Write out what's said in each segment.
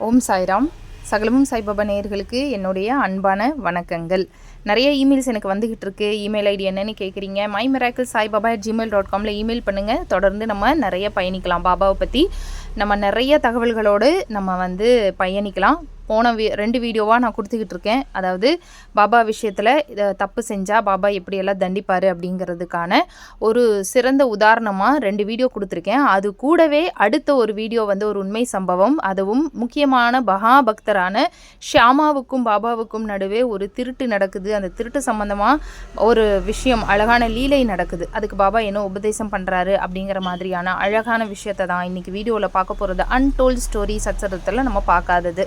ஓம் சாய்ராம். சகலமும் சாய்பாபா நேயர்களுக்கு என்னுடைய அன்பான வணக்கங்கள். நிறைய இமெயில்ஸ் எனக்கு வந்துகிட்டு இருக்கு. இமெயில் ஐடி என்னன்னு கேட்குறீங்க my miracle Saibaba Gmail dot Kamil email பண்ணுங்கள் தொடர்ந்து நம்ம நிறைய பயணிக்கலாம் பாபாவை பற்றி நம்ம நிறைய தகவல்களோடு நம்ம வந்து பயணிக்கலாம். போன வீ ரெண்டு வீடியோவாக நான் கொடுத்துக்கிட்டு இருக்கேன். அதாவது பாபா விஷயத்தில் இதை தப்பு செஞ்சால் பாபா எப்படியெல்லாம் தண்டிப்பார் அப்படிங்கிறதுக்கான ஒரு சிறந்த உதாரணமாக ரெண்டு வீடியோ கொடுத்துருக்கேன். அது கூடவே அடுத்த ஒரு வீடியோ வந்து ஒரு உண்மை சம்பவம். அதுவும் முக்கியமான பகா பக்தரான ஷியாமாவுக்கும் பாபாவுக்கும் நடுவே ஒரு திருட்டு நடக்குது அந்த திருட்டு சம்மந்தமாக ஒரு விஷயம் அழகான லீலை நடக்குது. அதுக்கு பாபா என்ன உபதேசம் பண்ணுறாரு அப்படிங்கிற மாதிரியான அழகான விஷயத்தை தான் இன்றைக்கி வீடியோவில் பார்க்க போகிறது அன்டோல்டு ஸ்டோரி சச்சரத்தில் நம்ம பார்க்காதது.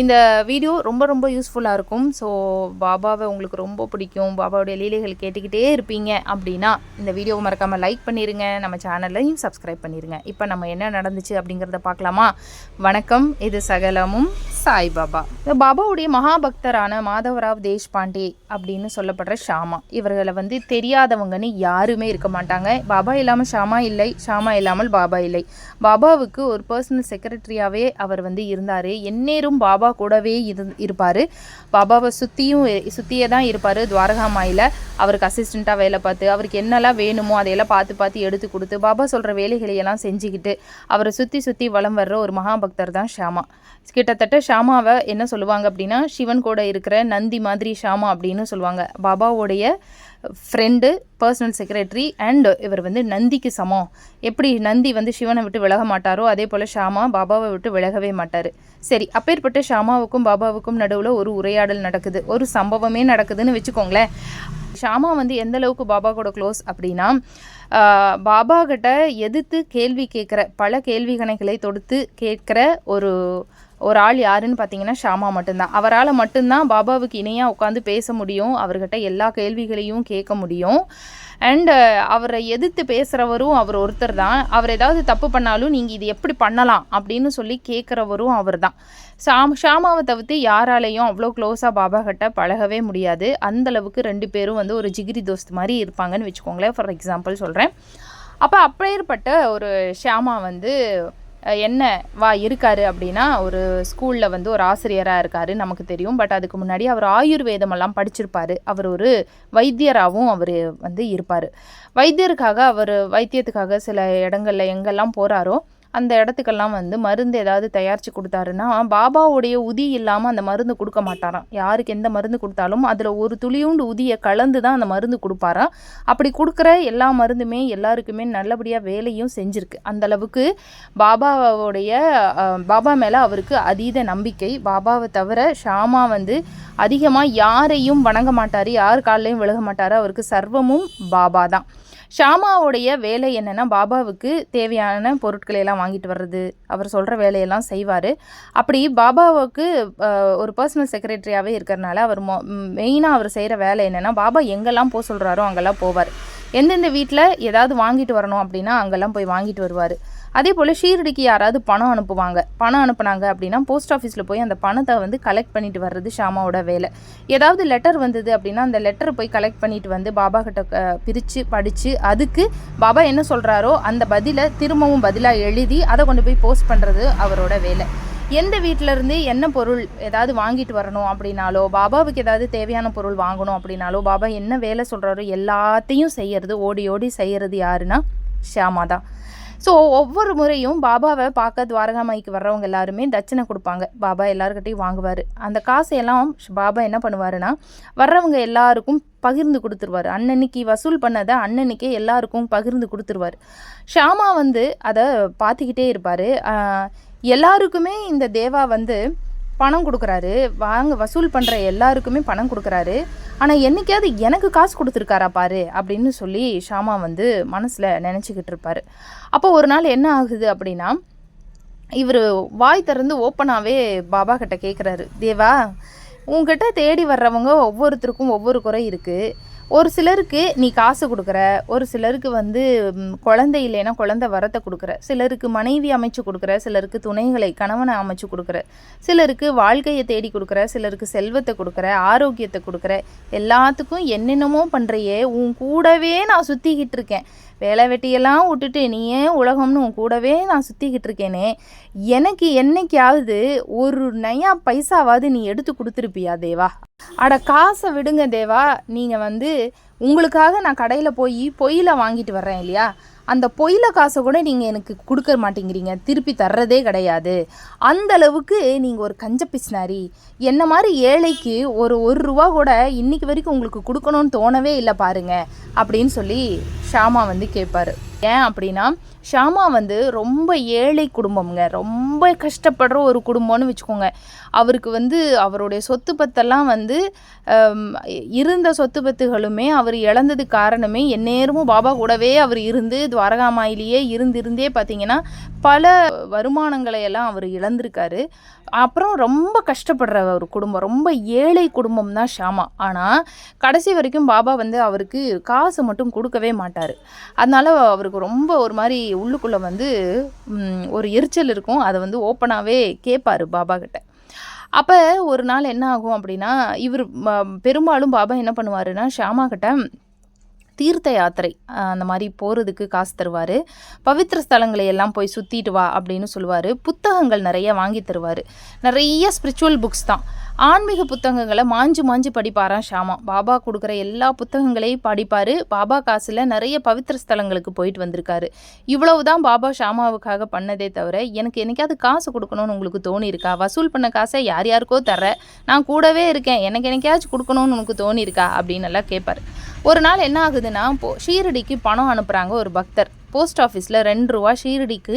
இந்த வீடியோ ரொம்ப ரொம்ப யூஸ்ஃபுல்லாக இருக்கும். ஸோ பாபாவை உங்களுக்கு ரொம்ப பிடிக்கும். பாபாவுடைய லீலைகள் கேட்டுக்கிட்டே இருப்பீங்க அப்படின்னா இந்த வீடியோவை மறக்காமல் லைக் பண்ணிடுங்க நம்ம சேனல்லையும் சப்ஸ்கிரைப் பண்ணிடுங்க இப்போ நம்ம என்ன நடந்துச்சு அப்படிங்கிறத பார்க்கலாமா? வணக்கம். இது சகலமும் சாய் பாபா. இந்த பாபாவுடைய மகாபக்தரான மாதவராவ் தேஷ்பாண்டே அப்படின்னு சொல்லப்படுற ஷாமா. இவர்களை வந்து தெரியாதவங்கன்னு யாருமே இருக்க மாட்டாங்க. பாபா இல்லாமல் ஷாமா இல்லை ஷாமா இல்லாமல் பாபா இல்லை. பாபாவுக்கு ஒரு பர்சனல் செக்ரட்டரியாகவே அவர் வந்து இருந்தார். எந்நேரும் பாபா பாபா கூடவே இரு இருப்பார். பாபாவை சுற்றியும் சுற்றியே தான் இருப்பார் துவாரகா மாயில். அவருக்கு அசிஸ்டண்ட்டாக வேலை பார்த்து அவருக்கு என்னெல்லாம் வேணுமோ அதையெல்லாம் பார்த்து பார்த்து எடுத்து கொடுத்து பாபா சொல்கிற வேலைகளையெல்லாம் செஞ்சுக்கிட்டு அவரை சுற்றி சுற்றி வளம் வர்ற ஒரு மகாபக்தர் தான் ஷாமா கிட்டத்தட்ட ஷாமாவை என்ன சொல்லுவாங்க அப்படின்னா சிவன் கூட இருக்கிற நந்தி மாதிரி ஷாமா அப்படின்னு சொல்லுவாங்க. பாபாவோடைய ஃப்ரெண்டு பர்சனல் செக்ரட்டரி அண்ட் இவர் வந்து நந்திக்கு சமம். எப்படி நந்தி வந்து சிவனை விட்டு விலக மாட்டாரோ அதே போல் ஷாமா பாபாவை விட்டு விலகவே மாட்டார். சரி அப்பேற்பட்ட ஷாமாவுக்கும் பாபாவுக்கும் நடுவில் ஒரு உரையாடல் நடக்குது. ஒரு சம்பவமே நடக்குதுன்னு வச்சுக்கோங்களேன். ஷாமா வந்து எந்த அளவுக்கு பாபா கூட க்ளோஸ் அப்படின்னா பாபா கிட்ட எதிர்த்து கேள்வி கேட்குற பல கேள்வி கணைகளை தொடுத்து கேட்குற ஒரு ஒரு ஆள் யாருன்னு பார்த்தீங்கன்னா ஷாமா மட்டும்தான். அவரால் மட்டும்தான் பாபாவுக்கு இணையாக உட்காந்து பேச முடியும். அவர்கிட்ட எல்லா கேள்விகளையும் கேட்க முடியும். அண்டு அவரை எதிர்த்து பேசுகிறவரும் அவர் ஒருத்தர் தான். அவர் ஏதாவது தப்பு பண்ணாலும் நீங்கள் இது எப்படி பண்ணலாம் அப்படின்னு சொல்லி கேட்குறவரும் அவர் தான் ஷாம் ஷாமாவை தவிர்த்து யாராலையும் அவ்வளோ க்ளோஸாக பாபா கிட்ட பழகவே முடியாது. அந்தளவுக்கு ரெண்டு பேரும் வந்து ஒரு ஜிகிரி தோஸ்த் மாதிரி இருப்பாங்கன்னு வச்சுக்கோங்களேன். ஃபார் எக்ஸாம்பிள் சொல்கிறேன் அப்போ அப்பேற்பட்ட ஒரு ஷியாமா வந்து என்ன வா இருக்காரு அப்படின்னா ஒரு ஸ்கூலில் வந்து ஒரு ஆசிரியராக இருக்கார் நமக்கு தெரியும். பட் அதுக்கு முன்னாடி அவர் ஆயுர்வேதமெல்லாம் படிச்சிருப்பார். அவர் ஒரு வைத்தியராகவும் அவர் வந்து இருப்பார். வைத்தியருக்காக அவர் வைத்தியத்துக்காக சில இடங்களில் எங்கெல்லாம் போகிறாரோ அந்த இடத்துக்கெல்லாம் வந்து மருந்து ஏதாவது தயாரித்து கொடுத்தாருன்னா பாபாவுடைய உதி இல்லாமல் அந்த மருந்து கொடுக்க மாட்டாராம். யாருக்கு எந்த மருந்து கொடுத்தாலும் அதில் ஒரு துளியூண்டு உதியை கலந்து தான் அந்த மருந்து கொடுப்பாராம். அப்படி கொடுக்குற எல்லா மருந்துமே எல்லாருக்குமே நல்லபடியாக வேலையும் செஞ்சுருக்கு. அந்தளவுக்கு பாபாவுடைய பாபா மேலே அவருக்கு அதீத நம்பிக்கை. பாபாவை தவிர ஷாமா வந்து அதிகமாக யாரையும் வணங்க மாட்டார் யார் காலையும் விலக மாட்டார். அவருக்கு சர்வமும் பாபா தான். ஷாமாவுடைய வேலை என்னென்னா பாபாவுக்கு தேவையான பொருட்களை எல்லாம் வாங்கிட்டு வர்றது. அவர் சொல்கிற வேலையெல்லாம் செய்வார். அப்படி பாபாவுக்கு ஒரு பர்சனல் செக்ரட்டரியாகவே இருக்கிறனால அவர் மொ மெயினாக அவர் செய்கிற வேலை என்னென்னா பாபா எங்கெல்லாம் போக சொல்கிறாரோ அங்கெல்லாம் போவார். எந்தெந்த வீட்டில் ஏதாவது வாங்கிட்டு வரணும் அப்படின்னா அங்கெல்லாம் போய் வாங்கிட்டு வருவார். அதே போல் ஷீரடிக்கு யாராவது பணம் அனுப்புவாங்க. பணம் அனுப்புனாங்க அப்படின்னா போஸ்ட் ஆஃபீஸில் போய் அந்த பணத்தை வந்து கலெக்ட் பண்ணிட்டு வர்றது ஷாமாவோட வேலை. ஏதாவது லெட்டர் வந்தது அப்படின்னா அந்த லெட்டரை போய் கலெக்ட் பண்ணிட்டு வந்து பாபா கிட்ட பிரித்து படித்து அதுக்கு பாபா என்ன சொல்கிறாரோ அந்த பதிலை திரும்பவும் பதிலாக எழுதி அதை கொண்டு போய் போஸ்ட் பண்ணுறது அவரோட வேலை. எந்த வீட்டிலேருந்து என்ன பொருள் ஏதாவது வாங்கிட்டு வரணும் அப்படின்னாலோ பாபாவுக்கு ஏதாவது தேவையான பொருள் வாங்கணும் அப்படின்னாலோ பாபா என்ன வேலை சொல்கிறாரோ எல்லாத்தையும் செய்யறது ஓடி ஓடி செய்கிறது யாருன்னா ஷியாமா தான். ஸோ ஒவ்வொரு முறையும் பாபாவை பார்க்க துவாரகாமாய்க்கு வர்றவங்க எல்லாருமே தட்சணை கொடுப்பாங்க. பாபா எல்லாருக்கிட்டையும் வாங்குவார். அந்த காசையெல்லாம் பாபா என்ன பண்ணுவாருன்னா வர்றவங்க எல்லாருக்கும் பகிர்ந்து கொடுத்துருவார். அன்னன்னைக்கு வசூல் பண்ணதை அன்னன்னைக்கே எல்லாருக்கும் பகிர்ந்து கொடுத்துருவார். ஷாமா வந்து அதை பார்த்துக்கிட்டே இருப்பார். எல்லாருக்குமே இந்த தேவா வந்து பணம் கொடுக்குறாரு. வாங்க வசூல் பண்ணுற எல்லாருக்குமே பணம் கொடுக்குறாரு. ஆனால் என்றைக்காவது எனக்கு காசு கொடுத்துருக்காரா பாரு அப்படின்னு சொல்லி ஷாமா வந்து மனசில் நினச்சிக்கிட்டு இருப்பார். அப்போ ஒரு நாள் என்ன ஆகுது அப்படின்னா இவர் வாய் திறந்து ஓப்பனாகவே பாபா கிட்ட கேட்குறாரு தேவா உங்ககிட்ட தேடி வர்றவங்க ஒவ்வொருத்தருக்கும் ஒவ்வொரு குறை இருக்குது ஒரு சிலருக்கு நீ காசு கொடுக்குற ஒரு சிலருக்கு வந்து குழந்தை இல்லைன்னா குழந்தை வரத்தை கொடுக்குற சிலருக்கு மனைவி அமைச்சு கொடுக்குற சிலருக்கு துணைகளை கணவனை அமைச்சு கொடுக்குற சிலருக்கு வாழ்க்கையை தேடி கொடுக்குற சிலருக்கு செல்வத்தை கொடுக்குற ஆரோக்கியத்தை கொடுக்குற எல்லாத்துக்கும் என்னென்னமோ பண்ணுறையே உன் கூடவே நான் சுற்றிக்கிட்டு இருக்கேன். வேலை வெட்டியெல்லாம் விட்டுட்டு நீ ஏன் உலகம்னு உன் கூடவே நான் சுற்றிக்கிட்டு இருக்கேனே? எனக்கு என்னைக்காவது ஒரு நயா பைசாவாவது நீ எடுத்து கொடுத்துருப்பியா தேவா? அட காசை விடுங்க தேவா. நீங்கள் வந்து உங்களுக்காக நான் கடையில் போய் பொய்யில் வாங்கிட்டு வர்றேன் இல்லையா? அந்த பொயில காசை கூட நீங்கள் எனக்கு கொடுக்க மாட்டேங்கிறீங்க. திருப்பி தர்றதே கிடையாது. அந்த அளவுக்கு நீங்கள் ஒரு கஞ்ச பிஸ்னாரி என்ன மாதிரி ஏழைக்கு ஒரு ஒரு ரூபா கூட இன்னைக்கு வரைக்கும் உங்களுக்கு கொடுக்கணும்னு தோணவே இல்லை பாருங்க. அப்படின்னு சொல்லி ஷாமா வந்து கேட்பாரு ஏன் அப்படின்னா ஷாமா வந்து ரொம்ப ஏழை குடும்பம்ங்க. ரொம்ப கஷ்டப்படுற ஒரு குடும்பம்னு வச்சுக்கோங்க. அவருக்கு வந்து அவருடைய சொத்து பத்தெல்லாம் வந்து இருந்த சொத்து பத்துகளுமே அவர் இழந்தது காரணமே எந்நேரமும் பாபா கூடவே அவர் இருந்து துவாரகாமாயிலேயே இருந்திருந்தே பார்த்தீங்கன்னா பல வருமானங்களை எல்லாம் அவர் இழந்திருக்காரு. அப்புறம் ரொம்ப கஷ்டப்படுற ஒரு குடும்பம். ரொம்ப ஏழை குடும்பம் தான் ஷாமா. ஆனால் கடைசி வரைக்கும் பாபா வந்து அவருக்கு காசு மட்டும் கொடுக்கவே மாட்டார். அதனால் அவர் அவருக்கு ரொம்ப ஒரு மாதிரி உள்ளுக்குள்ளே வந்து ஒரு எரிச்சல் இருக்கும். அதை வந்து ஓப்பனாகவே கேட்பாரு பாபா கிட்ட. அப்போ ஒரு நாள் என்ன ஆகும் அப்படின்னா இவர் பெரும்பாலும் பாபா என்ன பண்ணுவாருன்னா ஷாமா கிட்ட தீர்த்த யாத்திரை அந்த மாதிரி போகிறதுக்கு காசு தருவார். பவித்திர ஸ்தலங்களை எல்லாம் போய் சுற்றிட்டு வா அப்படின்னு சொல்லுவார். புத்தகங்கள் நிறைய வாங்கி தருவார். நிறைய ஸ்பிரிச்சுவல் புக்ஸ் தான். ஆன்மீக புத்தகங்களை மாஞ்சு மாஞ்சு படிப்பாராம் ஷாமா. பாபா கொடுக்குற எல்லா புத்தகங்களையும் படிப்பார். பாபா காசில் நிறைய பவித்திர ஸ்தலங்களுக்கு போயிட்டு வந்திருக்காரு. இவ்வளவு தான் பாபா ஷாமாவுக்காக பண்ணதே தவிர எனக்கு என்னைக்காவது காசு கொடுக்கணும்னு உங்களுக்கு தோணியிருக்கா? வசூல் பண்ண காசை யார் யாருக்கோ தர நான் கூடவே இருக்கேன். எனக்கு என்னைக்காச்சும் கொடுக்கணும்னு உனக்கு தோணியிருக்கா? அப்படின்னு எல்லாம் கேட்பார் ஒரு நாள் என்ன ஆகுதுன்னா போ ஷீரடிக்கு பணம் அனுப்புகிறாங்க ஒரு பக்தர். போஸ்ட் ஆஃபீஸில் ரெண்டு ரூபா ஷீரடிக்கு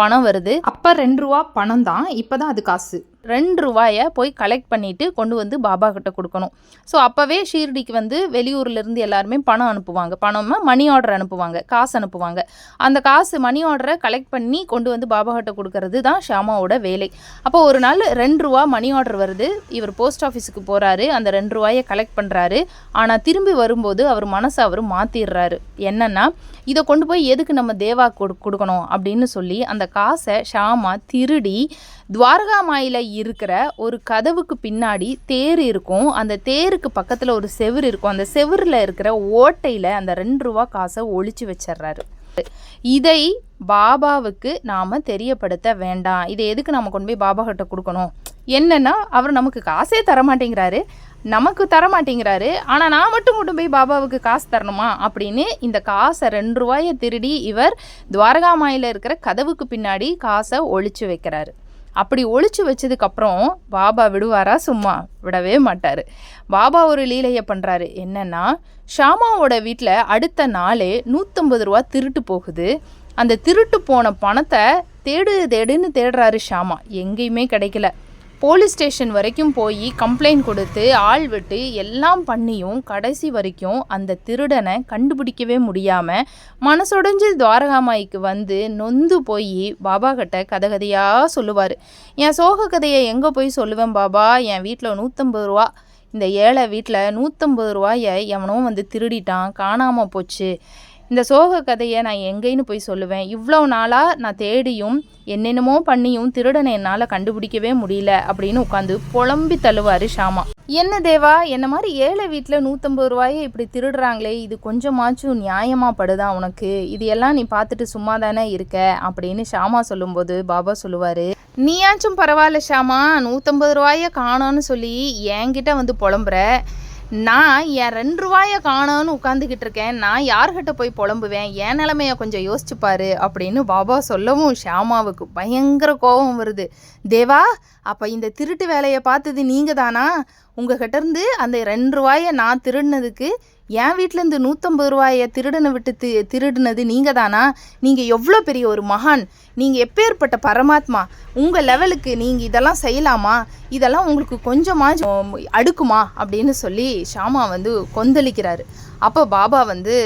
பணம் வருது. அப்போ ரெண்டு ரூபா பணம் தான் இப்போ தான் அது காசு. ரெண்டு ரூபாயை போய் கலெக்ட் பண்ணிவிட்டு கொண்டு வந்து பாபா கிட்ட கொடுக்கணும். ஸோ அப்போவே ஷீரடிக்கு வந்து வெளியூர்லேருந்து எல்லாருமே பணம் அனுப்புவாங்க. பணம்னா மணி ஆர்டர் அனுப்புவாங்க. காசு அனுப்புவாங்க. அந்த காசு மணி ஆர்டரை கலெக்ட் பண்ணி கொண்டு வந்து பாபா கிட்ட கொடுக்கறது தான் ஷாமாவோட வேலை. அப்போ ஒரு நாள் ரெண்டு ரூபா மணி ஆர்டர் வருது. இவர் போஸ்ட் ஆஃபீஸுக்கு போகிறாரு அந்த ரெண்டு ரூபாயை கலெக்ட் பண்ணுறாரு ஆனால் திரும்பி வரும்போது அவர் மனசை அவர் மாற்றிடுறாரு என்னன்னா இதை கொண்டு போய் எதுக்கு நம்ம தேவா கொடு கொடுக்கணும் அப்படின்னு சொல்லி அந்த காசை ஷாமா திருடி துவாரகா மாயில இருக்கிற ஒரு கதவுக்கு பின்னாடி தேர் இருக்கும். அந்த தேருக்கு பக்கத்தில் ஒரு செவுரு இருக்கும். அந்த செவுரில் இருக்கிற ஓட்டையில் அந்த ரெண்டு ரூபா காசை ஒழிச்சு வச்சிடுறாரு இதை பாபாவுக்கு நாம் தெரியப்படுத்த வேண்டாம். இதை எதுக்கு நம்ம கொண்டு போய் பாபா கிட்ட கொடுக்கணும்? என்னன்னா அவர் நமக்கு காசே தரமாட்டேங்கிறாரு. நமக்கு தர மாட்டேங்கிறாரு ஆனால் நான் மட்டும் கொண்டு போய் பாபாவுக்கு காசு தரணுமா? அப்படின்னு இந்த காசை ரெண்டு ரூபாயை திருடி இவர் துவாரகாமாயில் இருக்கிற கதவுக்கு பின்னாடி காசை ஒழிச்சு வைக்கிறாரு. அப்படி ஒழிச்சு வச்சதுக்கப்புறம் பாபா விடுவாரா? சும்மா விடவே மாட்டார். பாபா ஒரு லீலையை பண்ணுறாரு என்னென்னா ஷாமாவோட வீட்டில் அடுத்த நாளே நூற்றம்பது ரூபா திருட்டு போகுது. அந்த திருட்டு போன பணத்தை தேடு தேடுன்னு தேடுறாரு ஷாமா. எங்கேயுமே கிடைக்கல. போலீஸ் ஸ்டேஷன் வரைக்கும் போய் கம்ப்ளைண்ட் கொடுத்து ஆள் விட்டு எல்லாம் பண்ணியும் கடைசி வரைக்கும் அந்த திருடனை கண்டுபிடிக்கவே முடியாமல் மனசுடைஞ்சு துவாரகாமாய்க்கு வந்து நொந்து போய் பாபா கிட்ட கதகதையாக சொல்லுவார். என் சோக கதையை எங்கே போய் சொல்லுவேன் பாபா? என் வீட்டில் நூற்றம்பது ரூபா. இந்த ஏழை வீட்டில் நூற்றம்பது ரூபாயை எவனோ வந்து திருடிட்டான். காணாமல் போச்சு. இந்த சோக கதையை நான் எங்கேன்னு போய் சொல்லுவேன். இவ்வளோ நாளாக நான் தேடியும் என்னென்னமோ பண்ணியும் திருடனை என்னால் கண்டுபிடிக்கவே முடியல அப்படின்னு உட்காந்து புலம்பி தள்ளுவார் ஷாமா. என்ன தேவா என்ன மாதிரி ஏழை வீட்டில் நூற்றம்பது ரூபாயை இப்படி திருடுறாங்களே இது கொஞ்சமாச்சும் நியாயமாக படுதா உனக்கு? இது எல்லாம் நீ பார்த்துட்டு சும்மா தானே இருக்க? அப்படின்னு ஷாமா சொல்லும்போது பாபா சொல்லுவார் நீயாச்சும் பரவாயில்ல ஷாமா நூற்றம்பது ரூபாயை காணோன்னு சொல்லி என்கிட்ட வந்து புலம்புற. நான் என் ரெண்டு ரூபாயை காணோன்னு உட்காந்துக்கிட்டு இருக்கேன் நான் யார்கிட்ட போய் புலம்புவேன்? என் நிலமைய கொஞ்சம் யோசிச்சுப்பாரு அப்படின்னு பாபா சொல்லவும் ஷியாமாவுக்கு பயங்கர கோபம் வருது. தேவா அப்போ இந்த திருட்டு வேலையை பார்த்தது நீங்கள் தானா உங்ககிட்ட இருந்து அந்த ரெண்டு ரூபாயை நான் திருடினதுக்கு என் வீட்டிலேருந்து நூற்றம்பது ரூபாயை திருடனை விட்டு தி திருடினது நீங்கள் தானா நீங்கள் எவ்வளோ பெரிய ஒரு மகான்? நீங்கள் எப்பேற்பட்ட பரமாத்மா? உங்கள் லெவலுக்கு நீங்கள் இதெல்லாம் செய்யலாமா? இதெல்லாம் உங்களுக்கு கொஞ்சமாச்சும் அடுக்குமா? அப்படின்னு சொல்லி ஷாமா வந்து கொந்தளிக்கிறாரு. அப்போ பாபா வந்து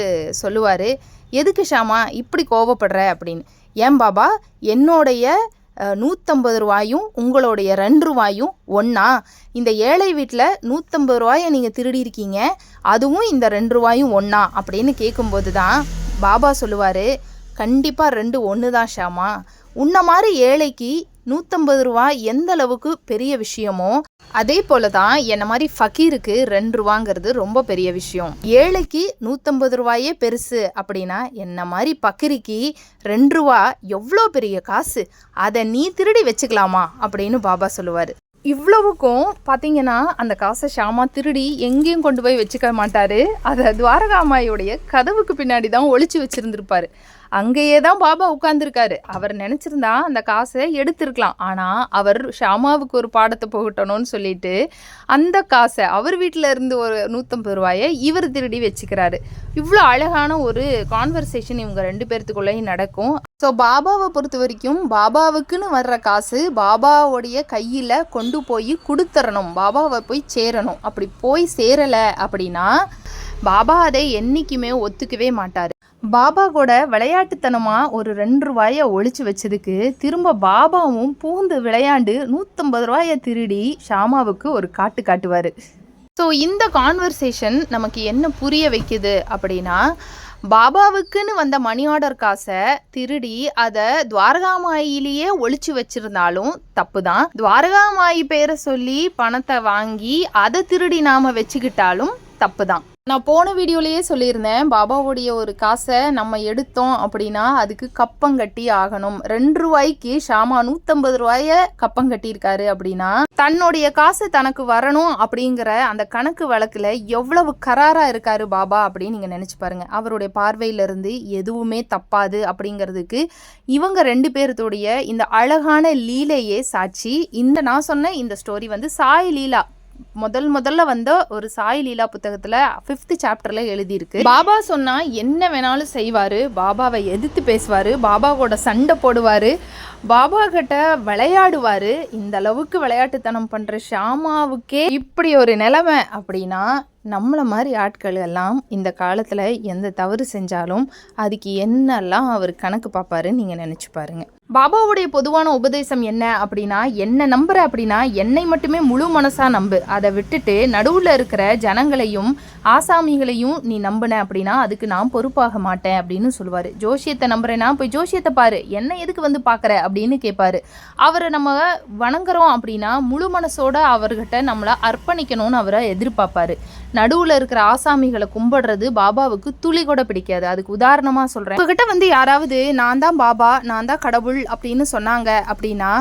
சொல்லுவார் எதுக்கு ஷாமா இப்படி கோவப்படுற? அப்படின்னு. ஏன் பாபா என்னுடைய நூற்றம்பது ரூபாயும் உங்களுடைய ரெண்டு ரூபாயும் ஒன்றா இந்த ஏழை வீட்டில் நூற்றம்பது ரூபாயை நீங்கள் திருடி இருக்கீங்க அதுவும் இந்த ரெண்டு ரூபாயும் ஒன்றா அப்படின்னு கேட்கும்போது தான் பாபா சொல்லுவார் கண்டிப்பாக ரெண்டு ஒன்று தான் ஷாமா உன்ன மாதிரி ஏழைக்கு நூற்றம்பது ரூபா எந்த அளவுக்கு பெரிய விஷயமோ அதே போல தான் என்ன மாதிரி ஃபக்கீருக்கு ரெண்டு ரூபாங்கிறது ரொம்ப பெரிய விஷயம். ஏழைக்கு நூற்றம்பது ரூபாயே பெருசு அப்படின்னா என்ன மாதிரி பக்கிரிக்கு ரெண்டு ரூபா எவ்வளோ பெரிய காசு? அதை நீ திருடி வச்சுக்கலாமா அப்படின்னு பாபா சொல்லுவார். இவ்வளவுக்கும் பார்த்தீங்கன்னா அந்த காசை ஷாமா திருடி எங்கேயும் கொண்டு போய் வச்சுக்க மாட்டார். அதை துவாரகாமாயோடைய கதவுக்கு பின்னாடி தான் ஒழிச்சு வச்சுருந்துருப்பார். அங்கேயே தான் பாபா உட்காந்துருக்காரு அவர் நினச்சிருந்தா அந்த காசை எடுத்திருக்கலாம். ஆனால் அவர் ஷாமாவுக்கு ஒரு பாடத்தை போகட்டணும்னு சொல்லிட்டு அந்த காசை அவர் வீட்டில் இருந்து ஒரு நூற்றம்பது ரூபாயை இவர் திருடி வச்சுக்கிறாரு. இவ்வளோ அழகான ஒரு கான்வர்சேஷன் இவங்க ரெண்டு பேர்த்துக்குள்ளேயும் நடக்கும். ஸோ பாபாவை பொறுத்த வரைக்கும் பாபாவுக்குன்னு வர்ற காசு பாபாவுடைய கையில் கொண்டு போய் கொடுத்துறணும் பாபாவை போய் சேரணும். அப்படி போய் சேரலை அப்படின்னா பாபா அதை என்றைக்குமே ஒத்துக்கவே மாட்டார். பாபா கூட விளையாட்டுத்தனமாக ஒரு ரெண்டு ரூபாயை ஒழிச்சு வச்சதுக்கு திரும்ப பாபாவும் பூந்து விளையாண்டு நூற்றம்பது ரூபாயை திருடி ஷாமாவுக்கு ஒரு காட்டு காட்டுவார். ஸோ இந்த கான்வர்சேஷன் நமக்கு என்ன புரிய வைக்குது அப்படின்னா பாபாவுக்குன்னு வந்த மணி ஆர்டர் காசை திருடி அதை துவாரகாமாயிலேயே ஒழிச்சு வச்சிருந்தாலும் தப்பு தான் துவாரகாமாயி பேரை சொல்லி பணத்தை வாங்கி அதை திருடி நாம வச்சுக்கிட்டாலும் தப்பு தான் நான் போன வீடியோலேயே சொல்லியிருந்தேன் பாபாவுடைய ஒரு காசை நம்ம எடுத்தோம் அப்படின்னா அதுக்கு கப்பம் கட்டி ஆகணும். ரெண்டு ரூபாய்க்கு ஷாமா நூற்றம்பது ரூபாய கப்பம் கட்டியிருக்காரு அப்படின்னா தன்னுடைய காசு தனக்கு வரணும் அப்படிங்கிற அந்த கணக்கு வழக்கில் எவ்வளவு கராராக இருக்காரு பாபா அப்படின்னு நீங்கள் நினச்சி பாருங்கள் அவருடைய பார்வையிலிருந்து எதுவுமே தப்பாது அப்படிங்கிறதுக்கு இவங்க ரெண்டு பேர்த்துடைய இந்த அழகான லீலையே சாட்சி. இந்த நான் சொன்ன இந்த ஸ்டோரி வந்து சாய் லீலா முதல் முதல்ல வந்த ஒரு சாய் லீலா புத்தகத்தில் ஃபிஃப்த் சாப்டரில் எழுதியிருக்கு. பாபா சொன்னால் என்ன வேணாலும் செய்வார் பாபாவை எதிர்த்து பேசுவார் பாபாவோட சண்டை போடுவார் பாபா கிட்ட விளையாடுவார். இந்த அளவுக்கு விளையாட்டுத்தனம் பண்ணுற ஷாமாவுக்கே இப்படி ஒரு நிலைமை அப்படின்னா நம்மளை மாதிரி ஆட்கள் எல்லாம் இந்த காலத்தில் எந்த தவறு செஞ்சாலும் அதுக்கு என்னெல்லாம் அவர் கணக்கு பார்ப்பாருன்னு நீங்கள் நினச்சி பாருங்கள் பாபாவுடைய பொதுவான உபதேசம் என்ன அப்படின்னா என்ன நம்புற அப்படின்னா என்னை மட்டுமே முழு மனசாக நம்பு. அதை விட்டுட்டு நடுவில் இருக்கிற ஜனங்களையும் ஆசாமிகளையும் நீ நம்பின அப்படின்னா அதுக்கு நான் பொறுப்பாக மாட்டேன் அப்படின்னு சொல்லுவார். ஜோசியத்தை நம்புறேன்னா போய் ஜோசியத்தை பாரு. என்ன எதுக்கு வந்து பார்க்குற? அப்படின்னு கேட்பாரு அவரை நம்ம வணங்குறோம் அப்படின்னா முழு மனசோட அவர்கிட்ட நம்மளை அர்ப்பணிக்கணும்னு அவரை எதிர்பார்ப்பாரு. நடுவில் இருக்கிற ஆசாமிகளை கும்பிடுறது பாபாவுக்கு துளி கூட பிடிக்காது. அதுக்கு உதாரணமாக சொல்கிறேன் உங்ககிட்ட வந்து யாராவது நான் தான் பாபா நான் தான் கடவுள் அப்படின்னு சொன்னாங்க அப்படின்னா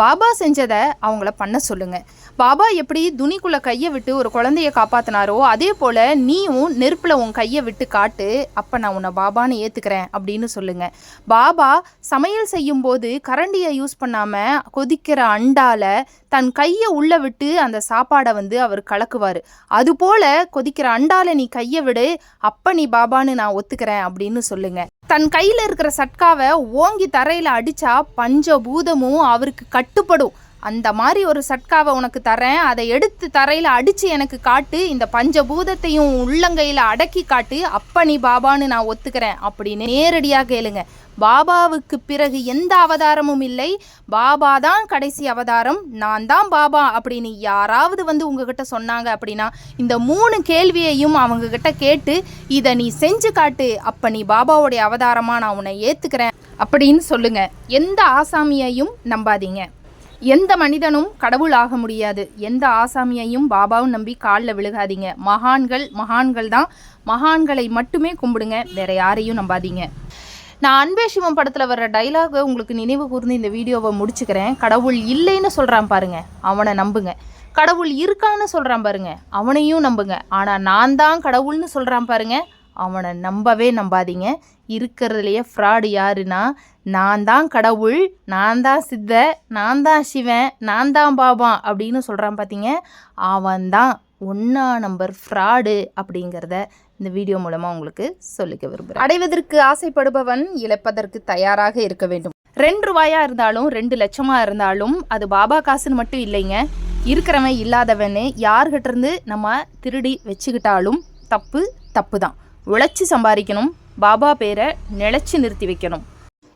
பாபா செஞ்சதை அவங்கள பண்ண சொல்லுங்கள் பாபா எப்படி துணிக்குள்ளே கையை விட்டு ஒரு குழந்தைய காப்பாத்தினாரோ அதே போல் நீயும் நெருப்பில் உன் கையை விட்டு காட்டு அப்போ நான் உன்னை பாபான்னு ஏற்றுக்கிறேன் அப்படின்னு சொல்லுங்கள் பாபா சமையல் செய்யும்போது கரண்டியை யூஸ் பண்ணாமல் கொதிக்கிற அண்டால தன் கையை உள்ளே விட்டு அந்த சாப்பாடை வந்து அவர் கலக்குவார். அதுபோல் கொதிக்கிற அண்டால நீ கையை விடு அப்போ நீ பாபான்னு நான் ஒத்துக்கிறேன் அப்படின்னு சொல்லுங்கள் தன் கையில் இருக்கிற சட்காவை ஓங்கி தரையில் அடித்தா பஞ்சபூதமும் அவருக்கு கட்டுப்படும். அந்த மாதிரி ஒரு சட்காவை உனக்கு தரேன். அதை எடுத்து தரையில் அடித்து எனக்கு காட்டு. இந்த பஞ்சபூதத்தையும் உள்ளங்கையில் அடக்கி காட்டு. அப்ப நீ பாபான்னு நான் ஒத்துக்கிறேன் அப்படின்னு நேரடியாக கேளுங்க. பாபாவுக்கு பிறகு எந்த அவதாரமும் இல்லை. பாபா தான் கடைசி அவதாரம். நான் தான் பாபா அப்படின்னு யாராவது வந்து உங்ககிட்ட சொன்னாங்க அப்படின்னா இந்த மூணு கேள்வியையும் அவங்க கிட்ட கேட்டு இதை நீ செஞ்சு காட்டு. அப்போ நீ பாபாவுடைய அவதாரமாக நான் உன்னை ஏற்றுக்கிறேன் அப்படின்னு சொல்லுங்க. எந்த ஆசாமியையும் நம்பாதீங்க. எந்த மனிதனும் கடவுள் ஆக முடியாது. எந்த ஆசாமியையும் பாபாவும் நம்பி காலில் விழுகாதீங்க. மகான்கள் மகான்கள் தான். மகான்களை மட்டுமே கும்பிடுங்க. வேற யாரையும் நம்பாதீங்க. நான் அன்பே சிவம் படத்தில் வர்ற டைலாகை உங்களுக்கு நினைவு கூர்ந்து இந்த வீடியோவை முடிச்சுக்கிறேன். கடவுள் இல்லைன்னு சொல்கிறான் பாருங்க. அவனை நம்புங்க. கடவுள் இருக்கான்னு சொல்கிறான் பாருங்க. அவனையும் நம்புங்க. ஆனால் நான் தான் கடவுள்னு சொல்கிறான் பாருங்க. அவனை நம்பவே நம்பாதீங்க. இருக்கிறதுலையே ஃப்ராடு யாருன்னா நான் தான் கடவுள் நான் தான் சித்த நான் தான் சிவன் நான் தான் பாபா அப்படின்னு சொல்கிறான் பார்த்தீங்க அவன் தான் ஒன்றா நம்பர் ஃப்ராடு அப்படிங்கிறத இந்த வீடியோ மூலமாக உங்களுக்கு சொல்லிக்க விரும்புகிறேன் அடைவதற்கு ஆசைப்படுபவன் இழப்பதற்கு தயாராக இருக்க வேண்டும். ரெண்டு ரூபாயாக இருந்தாலும் ரெண்டு லட்சமாக இருந்தாலும் அது பாபா காசுன்னு மட்டும் இல்லைங்க. இருக்கிறவன் இல்லாதவன்னு யார்கிட்டருந்து நம்ம திருடி வச்சுக்கிட்டாலும் தப்பு தப்பு தான் உழைச்சி சம்பாதிக்கணும் பாபா பேரை நிலச்சி நிறுத்தி வைக்கணும்.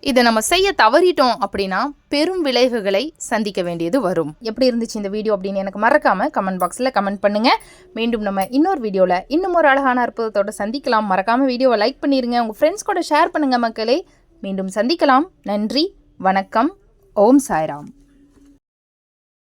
இதை நம்ம செய்ய தவறிட்டோம் அப்படின்னா பெரும் விளைவுகளை சந்திக்க வேண்டியது வரும். எப்படி இருந்துச்சு இந்த வீடியோ அப்படின்னு எனக்கு மறக்காம கமெண்ட் பாக்ஸில் கமெண்ட் பண்ணுங்க. மீண்டும் நம்ம இன்னொரு வீடியோவில் இன்னும் ஒரு அழகான அற்புதத்தோட சந்திக்கலாம். மறக்காம வீடியோவை லைக் பண்ணிடுங்க உங்கள் ஃப்ரெண்ட்ஸ் கூட ஷேர் பண்ணுங்க மக்களே. மீண்டும் சந்திக்கலாம். நன்றி வணக்கம். ஓம் சாய்ராம்.